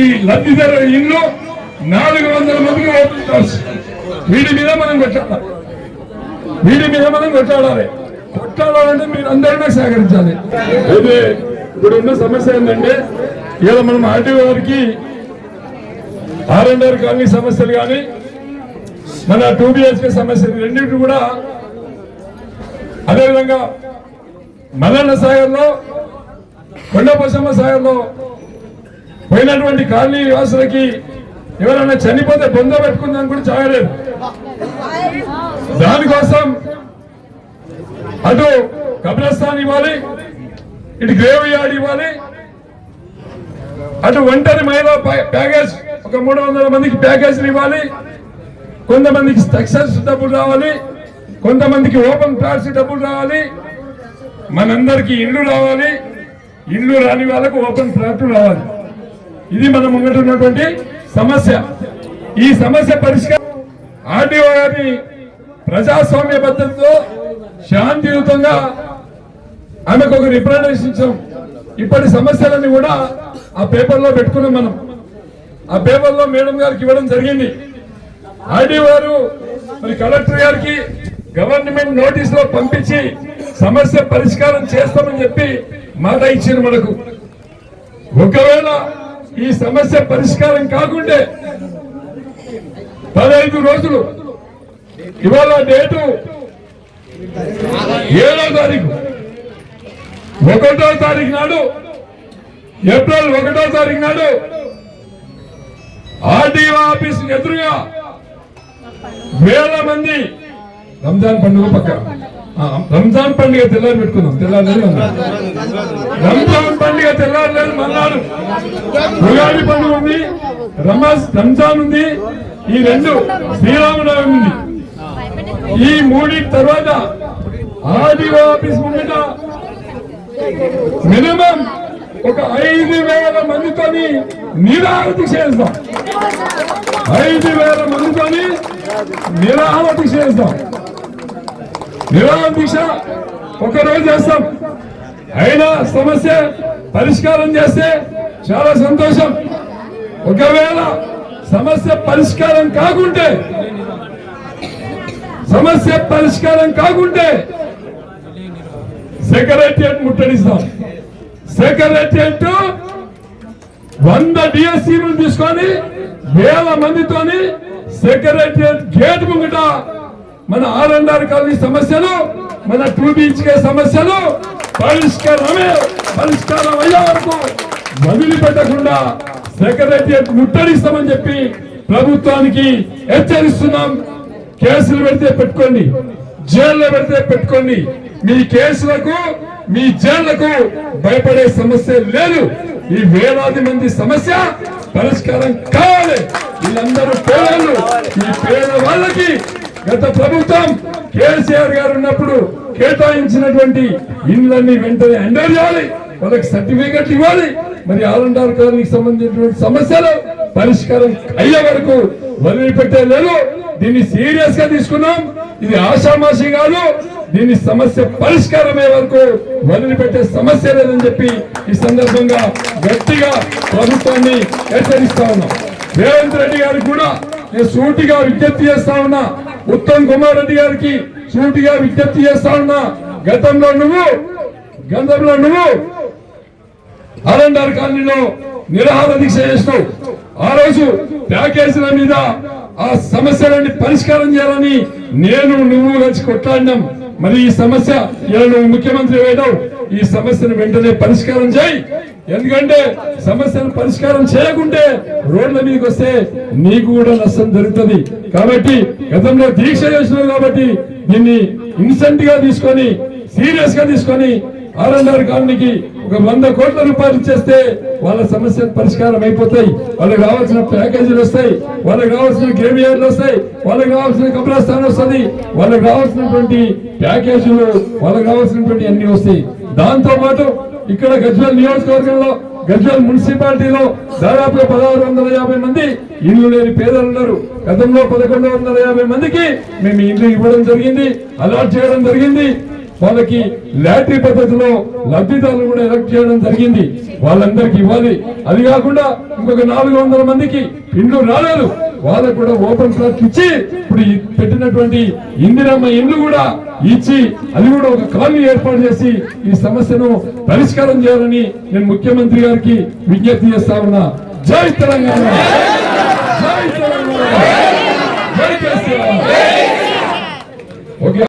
ఈ లబ్ధిదారు ఇల్లు నాలుగు వందల మందికి ఓపెన్ వీడి మీద మనం కొట్టాలి వీడి మీద మనం కొట్టాడాలి కొట్టాడాలంటే మీరు అందరినీ సేకరించాలి. సహకరించాలి అయితే ఇప్పుడు ఉన్న సమస్య ఏంటంటే ఇలా మనం ఆర్టీ వారికి ఆర్ఎన్ఆర్ కానీ కాలనీ సమస్యలు కానీ మన టూ బిహెచ్కే సమస్యలు రెండింటి కూడా అదేవిధంగా మల్లన్న సాగర్లో కొండపశమ్మ సాగర్లో పోయినటువంటి కాలనీ నివాసులకి ఎవరైనా చనిపోతే బొంద పెట్టుకుందని కూడా చాయలేదు దానికోసం అటు కబ్రస్థాన్ ఇవ్వాలి ఇటు గ్రేవ్ యార్డ్ ఇవ్వాలి అటు ఒంటరి మహిళ ప్యాకేజ్ ఒక మూడు వందల మందికి ప్యాకేజీలు ఇవ్వాలి కొంతమందికి సక్సెస్ డబ్బులు రావాలి కొంతమందికి ఓపెన్ ప్లాట్స్ డబ్బులు రావాలి మనందరికీ ఇల్లు రావాలి ఇల్లు రాని వాళ్ళకు ఓపెన్ ఫ్లాట్లు రావాలి. ఇది మన ముంగట ఉన్నటువంటి సమస్య. ఈ సమస్య పరిష్కారం ఆర్డీఓ గారిని ప్రజాస్వామ్య పద్ధతిలో శాంతియుతంగా ఆమెకు ఒక రిప్రజెంటేషన్ ఇచ్చాం. ఇప్పటి సమస్యలన్నీ కూడా ఆ పేపర్లో పెట్టుకున్నాం మనం. ఆ పేపర్లో మేడం గారికి ఇవ్వడం జరిగింది. ఆర్డీఓ గారు మరి కలెక్టర్ గారికి గవర్నమెంట్ నోటీస్లో పంపించి సమస్య పరిష్కారం చేస్తామని చెప్పి మాట ఇచ్చారు మనకు. ఒకవేళ ఈ సమస్య పరిష్కారం కాకుంటే పదహైదు రోజులు. ఇవాళ డేటు ఏడో తారీఖు. ఒకటో తారీఖు నాడు ఏప్రిల్ ఒకటో తారీఖు నాడు ఆర్డీఓ ఆఫీస్ ఎదురుగా వేల మంది రంజాన్ పండుగ పక్క రంజాన్ పండుగ తెల్లారి పెట్టుకుందాం తెల్లారి రంజాన్ ఇంకా తెల్లారలేదు మన్నాడు ఉగాది పండుగ ఉంది రమాజ్ రంజాన్ ఉంది ఈ రెండు శ్రీరామనవమి ఉంది. ఈ మూడింటి తర్వాత ఆర్డీఓ ఆఫీస్ మినిమం ఒక ఐదు వేల మందితోని నిరాహతి చేస్తాం. ఐదు వేల మందితోని దీక్ష చేస్తాం. నిరాహ దీక్ష ఒక రోజు చేస్తాం. అయినా సమస్య పరిష్కారం చేస్తే చాలా సంతోషం. ఒకవేళ సమస్య పరిష్కారం కాకుంటే సమస్య పరిష్కారం కాకుంటే సెక్రటరియట్ ముట్టడిస్తాం. సెక్రటరియట్ వంద డిఎస్సీలు తీసుకొని వేల మందితోని సెక్రటరియట్ గేట్ ముంగట మన ఆర్ అండ్ ఆర్ కాలనీ సమస్యలు మన టూ సమస్యలు పరిష్కారమే. పరిష్కారం అయ్యే వరకు వదిలిపెట్టకుండా సెక్రటరియట్ ముట్టడిస్తామని చెప్పి ప్రభుత్వానికి హెచ్చరిస్తున్నాం. కేసులు పెడితే పెట్టుకోండి. జైల్లో పెడితే పెట్టుకోండి. మీ కేసులకు మీ జైళ్ళకు భయపడే సమస్య లేదు. ఈ వేలాది మంది సమస్య పరిష్కారం కావాలి. వీళ్ళందరూ పేదలు. ఈ పేద వాళ్ళకి గత ప్రభుత్వం కేసీఆర్ గారు ఉన్నప్పుడు కేటాయించినటువంటి ఇళ్ళని వెంటనే ఎండర్ చేయాలి. వాళ్ళకి సర్టిఫికెట్ ఇవ్వాలి. మరి ఆలండార్ కాలనీకి సంబంధించినటువంటి సమస్యలు పరిష్కారం అయ్యే వరకు వదిలిపెట్టే లేదు. దీన్ని సీరియస్గా తీసుకున్నాం. ఇది ఆషామాషి కాదు. దీని సమస్య పరిష్కారమే వరకు వదిలిపెట్టే సమస్య లేదని చెప్పి ఈ సందర్భంగా గట్టిగా ప్రభుత్వాన్ని హెచ్చరిస్తా ఉన్నాం. రేవంత్ రెడ్డి గారికి కూడా నేను సూటిగా విజ్ఞప్తి చేస్తా ఉన్నా. ఉత్తమ్ కుమార్ రెడ్డి గారికి సూటిగా విజ్ఞప్తి చేస్తా ఉన్నా. గతంలో నువ్వు గతంలో నువ్వు ఆర్ఎండ్ఆర్ కాలనీలో నిరాహార దీక్ష చేస్తూ ఆ రోజు ప్యాకేజీల మీద ఆ సమస్యలన్నీ పరిష్కారం చేయాలని నేను నువ్వు కలిసి కొట్లాడినాం. మరి ఈ సమస్య ఇలా నువ్వు ముఖ్యమంత్రి వేయడం ఈ సమస్యను వెంటనే పరిష్కారం చేయి. ఎందుకంటే సమస్యను పరిష్కారం చేయకుంటే రోడ్ల మీదకి వస్తే నీకు కూడా నష్టం జరుగుతుంది. కాబట్టి గతంలో దీక్ష చేసినారు కాబట్టి దీన్ని ఇన్సెంట్గా తీసుకొని సీరియస్గా తీసుకొని ఆర్ఎన్ఆర్ కాలనీకి ఒక వంద కోట్ల రూపాయలు ఇచ్చేస్తే వాళ్ళ సమస్య పరిష్కారం అయిపోతాయి. వాళ్ళకి కావాల్సిన ప్యాకేజీలు వస్తాయి. వాళ్ళకి కావాల్సిన గ్రేవియర్లు వస్తాయి. వాళ్ళకి కావాల్సిన కబ్రస్థానం వస్తుంది. వాళ్ళకి కావాల్సినటువంటి ప్యాకేజీలు వాళ్ళకి కావాల్సినటువంటి అన్ని వస్తాయి. దాంతో పాటు ఇక్కడ గజ్వల్ నియోజకవర్గంలో గజ్వల్ మున్సిపాలిటీలో దాదాపుగా పదహారు వందల యాభై మంది ఇల్లు లేని పేదలు ఉన్నారు. గతంలో పదకొండు వందల యాభై మందికి మేము ఇల్లు ఇవ్వడం జరిగింది అలాట్ చేయడం జరిగింది. వాళ్ళకి లాటరీ పద్ధతిలో లబ్ధిదారులు కూడా ఎలక్ట్ చేయడం జరిగింది. వాళ్ళందరికీ ఇవ్వాలి. అది కాకుండా ఇంకొక నాలుగు వందల మందికి ఇండ్లు రాలేదు. వాళ్ళకు కూడా ఓపెన్ ప్లాట్ ఇచ్చి ఇప్పుడు పెట్టినటువంటి ఇందిరమ్మ ఇండ్లు కూడా ఇచ్చి అది కూడా ఒక కాలనీ ఏర్పాటు చేసి ఈ సమస్యను పరిష్కారం చేయాలని నేను ముఖ్యమంత్రి గారికి విజ్ఞప్తి చేస్తా ఉన్నా. జై తెలంగాణ! జై తెలంగాణ! ఓకే.